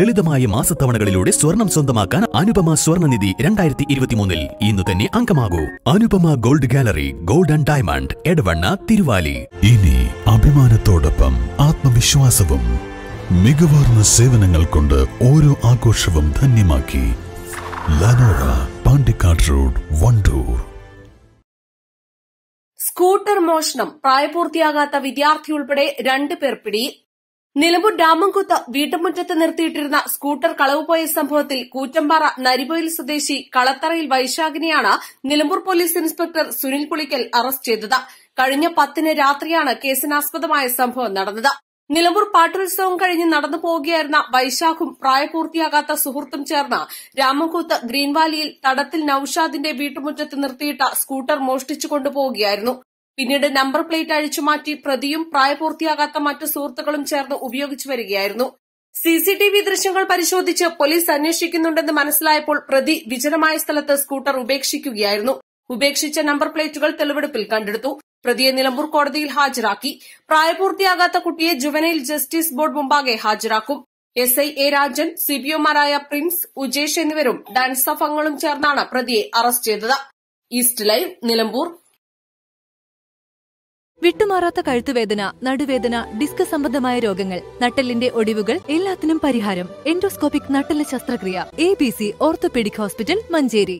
ലളിതമായ മാസത്തവണകളിലൂടെ സ്വർണം സ്വന്തമാക്കാൻ അനുപമ സ്വർണനിധി രണ്ടായിരത്തി ഇരുപത്തിമൂന്നിൽ ഇന്ന് തന്നെ അംഗമാകൂ. Anupama gold gallery gold and diamond Edavanna Thiruvali. ഇനി അഭിമാനത്തോടൊപ്പം ആത്മവിശ്വാസവും മികവാർന്ന സേവനങ്ങൾ കൊണ്ട് ഓരോ ആഘോഷവും ധന്യമാക്കി. Lenora Pandikkad road Wandoor. Scooter മോഷണം പ്രായപൂർത്തിയാകാത്ത വിദ്യാർത്ഥി ഉൾപ്പെടെ രണ്ട് പേർ പിടിയിൽ. നിലമ്പൂർ രാമൻകുത്ത് വീട്ടുമുറ്റത്ത് നിർത്തിയിട്ടിരുന്ന സ്കൂട്ടർ കളവുപോയ സംഭവത്തിൽ കൂറ്റമ്പാറ നരിപൊയിൽ സ്വദേശി കളത്തറയിൽ വൈശാഖിനെയാണ് Nilambur police inspector Sunil Pulikkal arrest ചെയ്തത്. കഴിഞ്ഞ പത്തിന് രാത്രിയാണ് കേസിനാസ്പദമായ സംഭവം നടന്നത്. നിലമ്പൂർ പാട്ടുത്സവം കഴിഞ്ഞ് നടന്നു പോവുകയായിരുന്ന വൈശാഖും പ്രായപൂർത്തിയാകാത്ത സുഹൃത്തും ചേർന്ന് രാമൻകൂത്ത് ഗ്രീൻവാലിയിൽ തടത്തിൽ നൌഷാദിന്റെ വീട്ടുമുറ്റത്ത് നിർത്തിയിട്ട സ്കൂട്ടർ മോഷ്ടിച്ചു കൊണ്ടുപോവുകയായിരുന്നു. പിന്നീട് നമ്പർ പ്ലേറ്റ് അഴിച്ചുമാറ്റി പ്രതിയും പ്രായപൂർത്തിയാകാത്ത മറ്റു സുഹൃത്തുക്കളും ചേർന്ന് ഉപയോഗിച്ചു വരികയായിരുന്നു. സിസിടിവി ദൃശ്യങ്ങൾ പരിശോധിച്ച് പോലീസ് അന്വേഷിക്കുന്നുണ്ടെന്ന് മനസ്സിലായപ്പോൾ പ്രതി വിജനമായ സ്ഥലത്ത് സ്കൂട്ടർ ഉപേക്ഷിക്കുകയായിരുന്നു. ഉപേക്ഷിച്ച നമ്പർ പ്ലേറ്റുകൾ തെളിവെടുപ്പിൽ കണ്ടെടുത്തു. പ്രതിയെ നിലമ്പൂർ കോടതിയിൽ ഹാജരാക്കി. പ്രായപൂർത്തിയാകാത്ത കുട്ടിയെ ജുവനൈൽ ജസ്റ്റിസ് ബോർഡ് മുമ്പാകെ ഹാജരാക്കും. എസ് ഐ എ രാജൻ സിബിഒമാരായ പ്രിൻസ് ഉജേഷ് എന്നിവരും ഡാൻസ് അംഗങ്ങളും ചേർന്നാണ് പ്രതിയെ അറസ്റ്റ് ചെയ്തത്. East live Nilambur. വിട്ടുമാറാത്ത കഴുത്തുവേദന നടുവേദന ഡിസ്ക് സംബന്ധമായ രോഗങ്ങൾ നട്ടലിന്റെ ഒടിവുകൾ എല്ലാത്തിനും പരിഹാരം. എൻഡോസ്കോപ്പിക് നട്ടെല്ല് ശസ്ത്രക്രിയ. A B C orthopaedic hospital Manjeri.